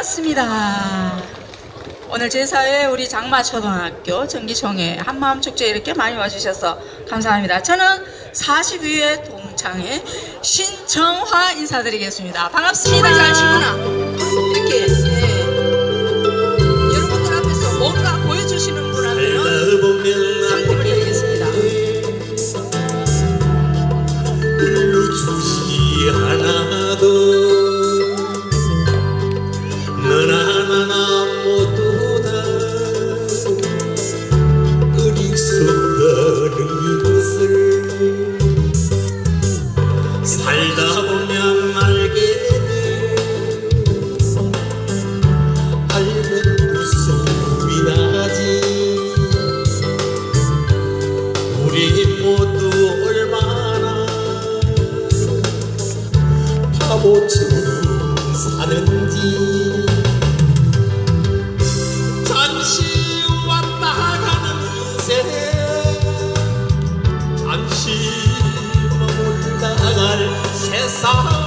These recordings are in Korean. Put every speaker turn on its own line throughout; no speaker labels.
반갑습니다. 오늘 제사에 우리 장마초등학교 정기총회 한마음 축제 이렇게 많이 와주셔서 감사합니다. 저는 42회 동창회 신정화 인사드리겠습니다. 반갑습니다.
잘 치구나. 이렇게 예. 여러분들 앞에서 뭔가 보여주시는 분한
啊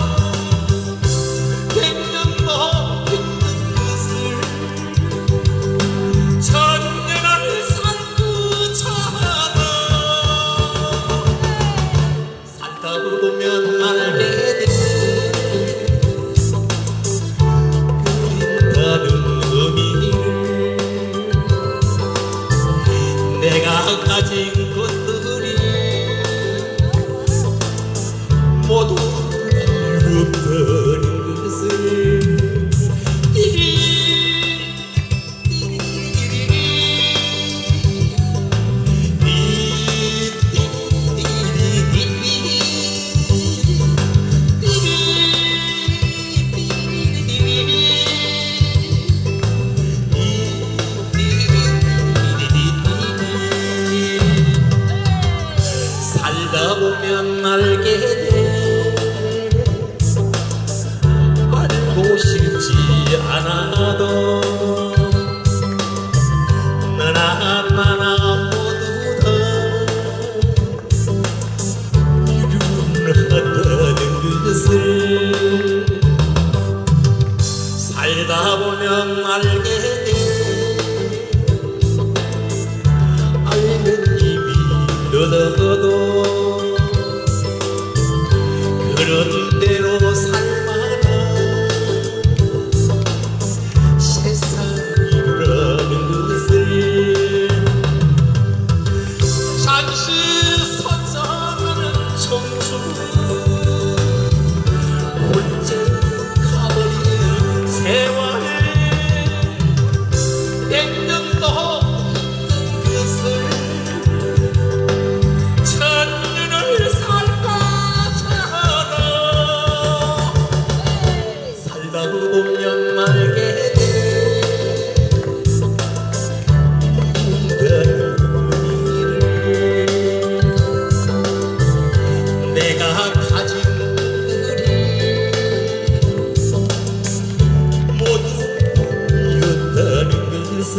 Hızır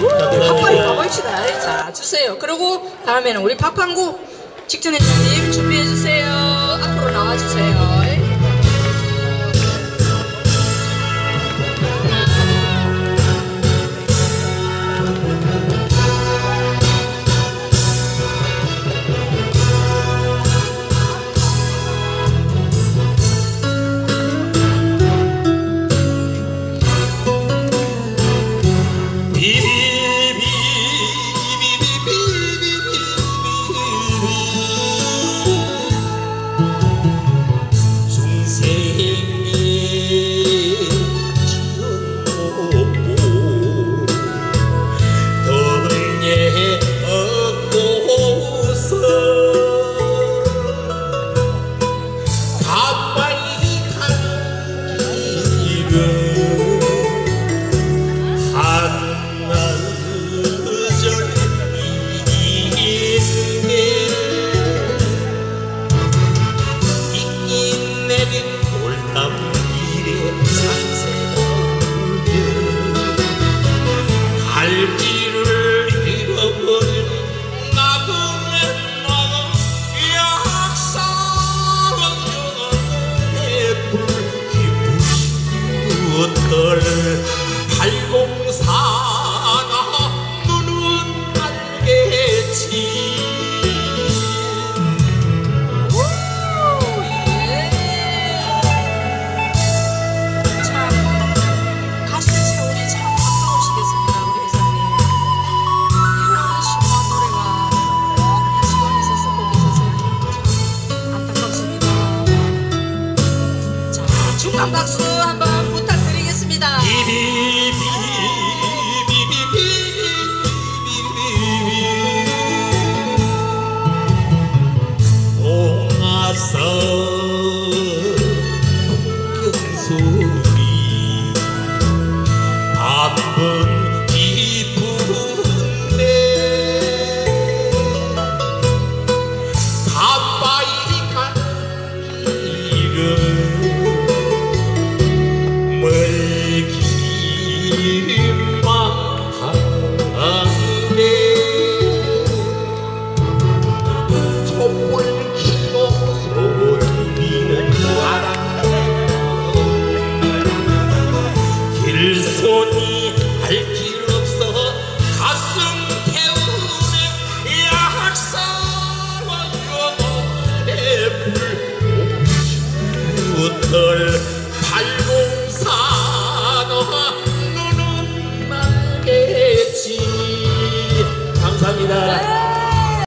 한마리 가봅시다. 자, 주세요. 그리고 다음에는 우리 박판구 직전회장님 준비해주세요.
sorrir. Abandonei 헐 팔공산화 눈은 날겠지. 감사합니다.